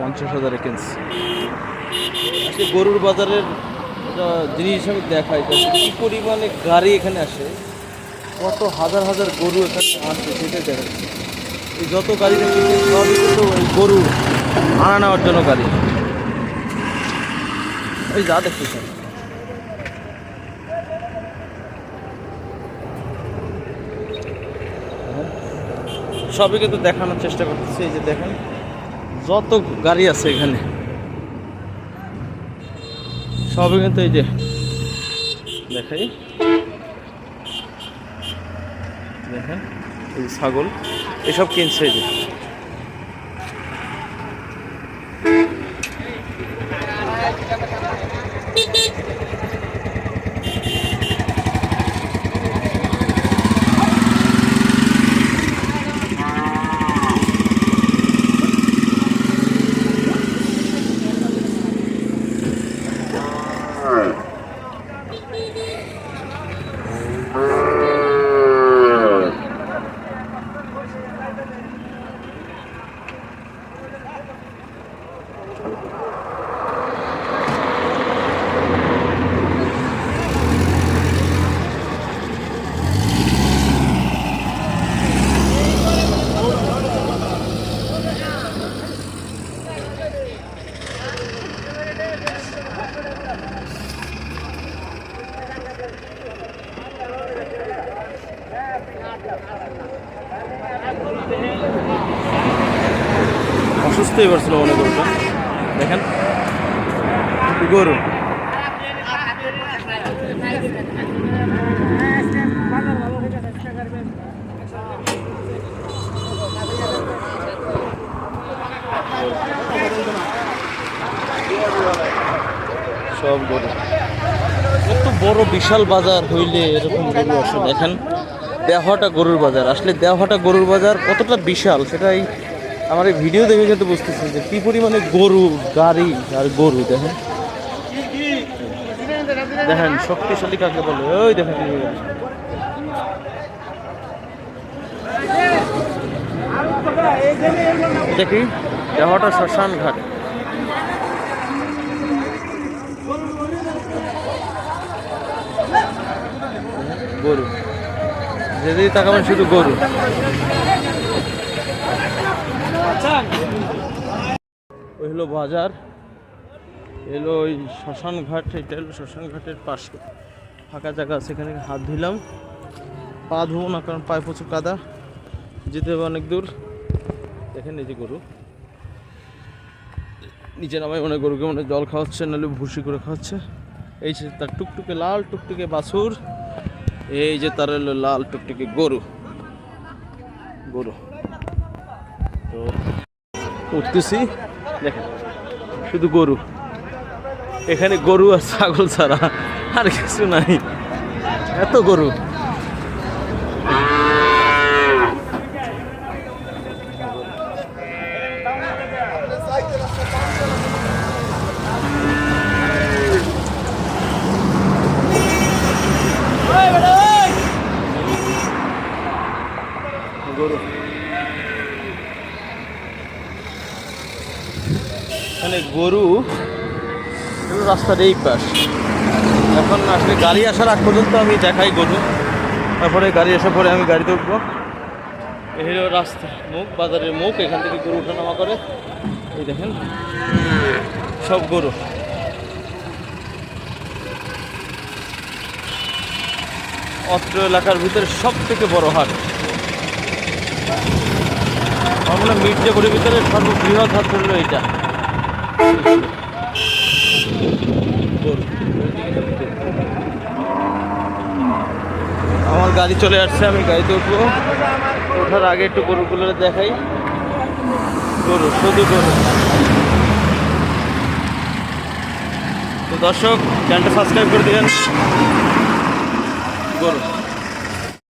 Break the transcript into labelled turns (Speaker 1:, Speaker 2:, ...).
Speaker 1: পঞ্চাশ হাজারে কিনছি আজকে গরুর বাজারের জিনিস দেখাই যাচ্ছে কি পরিমাণে গাড়ি এখানে আসে? কত হাজার হাজার গরু এখানে আসে সেটাই দেখাচ্ছে এই যত গাড়ি সবই কিন্তু ওই গরু আনা নেওয়ার জন্য গাড়ি। ওই যা দেখতেছেন সবই কিন্তু দেখানোর চেষ্টা করতেছি, এই যে দেখেন। যত গাড়ি আছে এখানে, সবই কিন্তু এই যে, দেখাই। দেখেন, এই ছাগল, এসব কিনছে এই যে। অসুস্থ হয়ে পড়ছিল মনে করবেন দেখেন। গরু। সব গরু। কত বড় বিশাল বাজার হইলে এরকম গরু আসে। দেখেন দেহটা গরুর বাজার। আসলে দেহটা গরুর বাজার কতটা বিশাল সেটাই আমার এই ভিডিও দেখে কিন্তু বুঝতেছি যে কি পরিমাণে গরু, গাড়ি আর গরু, দেখেন। দেখেন, শক্তিশালী কাকে বলে। ওই দেখেন দেখি। দেহটা শ্মশান ঘাট। গরু। যেদিকে তাকাবেন, শুধু গরু। ওই হলো বাজার, এলো ওই শ্মশান ঘাট এটা হলো শ্মশান ঘাটের পাশে। ফাঁকা জায়গা আছে, এখানে হাত ধুলাম পা ধুবো না, কারণ পায়ে প্রচুর কাদা। যেতে হবে অনেক দূর। দেখেন এই যে গরু। নিচে নামাই মনে গরুকে, মনে জল খাওয়াচ্ছে, নাহলে ভুসি করে খাওয়াচ্ছে। এই যে তার টুকটুকে, লাল টুকটুকে বাছুর। এই যে তার লাল টুকটুকে গরু। গরু। উঠতেছি। দেখেন, শুধু গরু। এখানে গরু আর ছাগল ছাড়া আর কিছু নাই। এত গরু। গরু এখানে গরু এগুলো রাস্তার এই পাশ। এখন আসলে গাড়ি আসার আগ পর্যন্ত আমি দেখাই গরু। তারপরে গাড়ি আসার পরে আমি গাড়িতে উঠবো। এই রাস্তা মুখ, বাজারের মুখ, এখান থেকে গরু ওঠানামা করে। এই দেখেন, সব গরু। অত্র এলাকার ভিতরে সব থেকে বড় হাট। আমার মির্জাপুরের ভিতরে সর্ববৃহৎ হাট হলো গরু। আমার গাড়ি চলে আসছে, আমি গাড়িতে উঠবো। ওঠার আগে একটু গরুগুলো দেখাই। গরু, শুধু গরু। তো দর্শক চ্যানেলটা সাবস্ক্রাইব করে দিবেন। গরু।